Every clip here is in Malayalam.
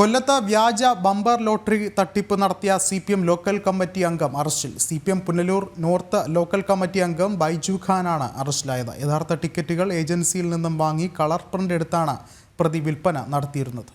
കൊല്ലത്ത് വ്യാജ ബമ്പർ ലോട്ടറി തട്ടിപ്പ് നടത്തിയ C P M local committee അംഗം അറസ്റ്റിൽ. C P M Punalur north local committee അംഗം ബൈജു ഖാനാണ് അറസ്റ്റിലായത്. യഥാർത്ഥ ടിക്കറ്റുകൾ ഏജൻസിയിൽ നിന്നും വാങ്ങി കളർ പ്രിന്റ് എടുത്താണ് പ്രതി വിൽപ്പന നടത്തിയിരുന്നത്.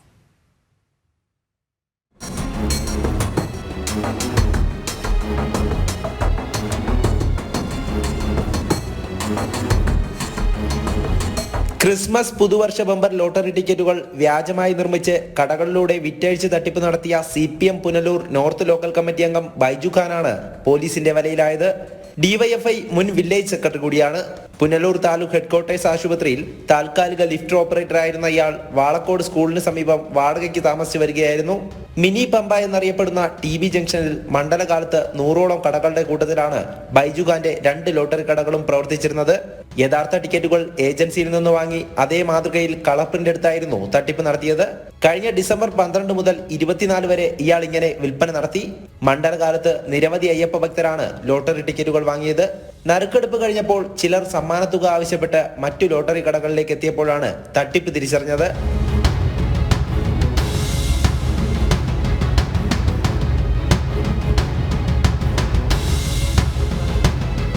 ക്രിസ്മസ് പുതുവർഷ ബമ്പർ ലോട്ടറി ടിക്കറ്റുകൾ വ്യാജമായി നിർമ്മിച്ച് കടകളിലൂടെ വിറ്റഴിച്ച് തട്ടിപ്പ് നടത്തിയ C P M Punalur north local committee അംഗം ബൈജു ഖാനാണ് പോലീസിന്റെ വലയിലായത്. ഡിവൈഎഫ്ഐ മുൻ വില്ലേജ് സെക്രട്ടറി കൂടിയാണ്. പുനലൂർ താലൂക്ക് ഹെഡ്ക്വാർട്ടേഴ്സ് ആശുപത്രിയിൽ താൽക്കാലിക ലിഫ്റ്റ് ഓപ്പറേറ്റർ ആയിരുന്ന ഇയാൾ വാളക്കോട് സ്കൂളിന് സമീപം വാടകയ്ക്ക് താമസിച്ചു വരികയായിരുന്നു. മിനി പമ്പ എന്നറിയപ്പെടുന്ന ടി ബി ജംഗ്ഷനിൽ മണ്ഡലകാലത്ത് നൂറോളം കടകളുടെ കൂട്ടത്തിലാണ് ബൈജുഖാന്റെ രണ്ട് ലോട്ടറി കടകളും പ്രവർത്തിച്ചിരുന്നത്. യഥാർത്ഥ ടിക്കറ്റുകൾ ഏജൻസിയിൽ നിന്ന് വാങ്ങി അതേ മാതൃകയിൽ കളർ പ്രിന്റ് എടുത്തായിരുന്നു തട്ടിപ്പ് നടത്തിയത്. കഴിഞ്ഞ ഡിസംബർ പന്ത്രണ്ട് മുതൽ ഇരുപത്തിനാല് വരെ ഇയാൾ ഇങ്ങനെ വിൽപ്പന നടത്തി. മണ്ഡലകാലത്ത് നിരവധി അയ്യപ്പ ഭക്തരാണ് ലോട്ടറി ടിക്കറ്റുകൾ വാങ്ങിയത്. നറുക്കെടുപ്പ് കഴിഞ്ഞപ്പോൾ ചിലർ സമ്മാനത്തുക ആവശ്യപ്പെട്ട് മറ്റു ലോട്ടറി കടകളിലേക്ക് എത്തിയപ്പോഴാണ് തട്ടിപ്പ് തിരിച്ചറിഞ്ഞത്.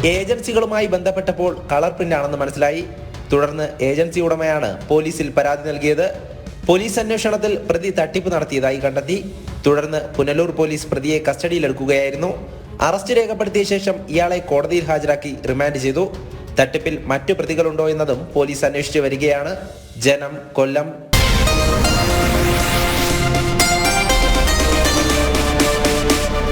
ഏജൻസികളുമായി ബന്ധപ്പെട്ടപ്പോൾ കളർ പ്രിന്റ് ആണെന്ന് മനസ്സിലായി. തുടർന്ന് ഏജൻസി ഉടമയാണ് പോലീസിൽ പരാതി നൽകിയത്. പോലീസ് അന്വേഷണത്തിൽ പ്രതി തട്ടിപ്പ് നടത്തിയതായി കണ്ടെത്തി. തുടർന്ന് പുനലൂർ പോലീസ് പ്രതിയെ കസ്റ്റഡിയിലെടുക്കുകയായിരുന്നു. അറസ്റ്റ് രേഖപ്പെടുത്തിയ ശേഷം ഇയാളെ കോടതിയിൽ ഹാജരാക്കി റിമാൻഡ് ചെയ്തു. തട്ടിപ്പിൽ മറ്റു പ്രതികളുണ്ടോ എന്നതും പോലീസ് അന്വേഷിച്ചു വരികയാണ്. ജനം കൊല്ലം.